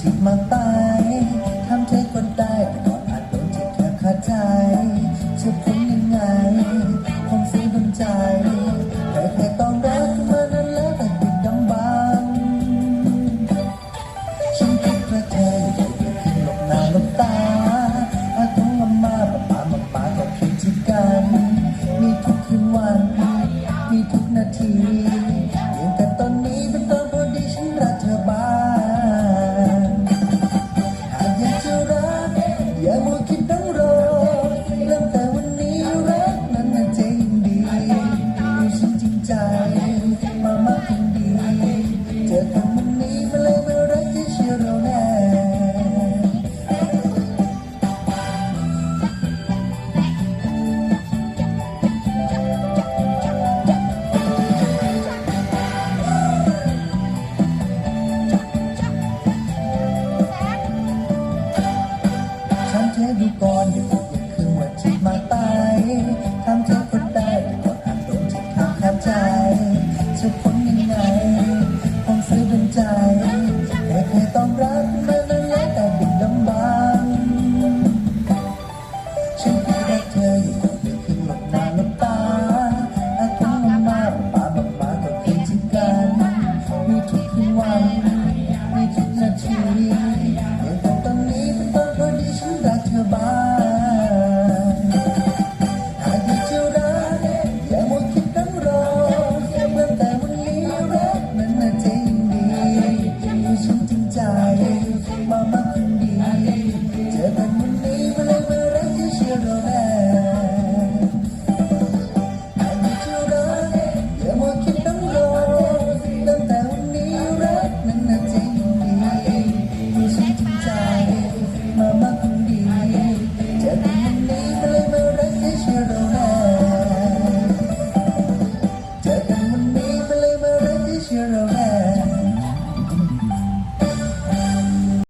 ที่มาไปทำใจคนได้แต่ก่อนอาจโดนจิตเธอขาดใจจะเป็นยังไงคงเสียน้ใจแต่แค่ต้องรักมานั้นแล้วแต่ติดดำบังฉันคิดว่าเธออยู่ที่ขึ้นหลบหน้าหลบตาอาตงลำมาปะปามาปาก็คิดที่กัน มีทุกคืนวัน มีทุกนาที You're a had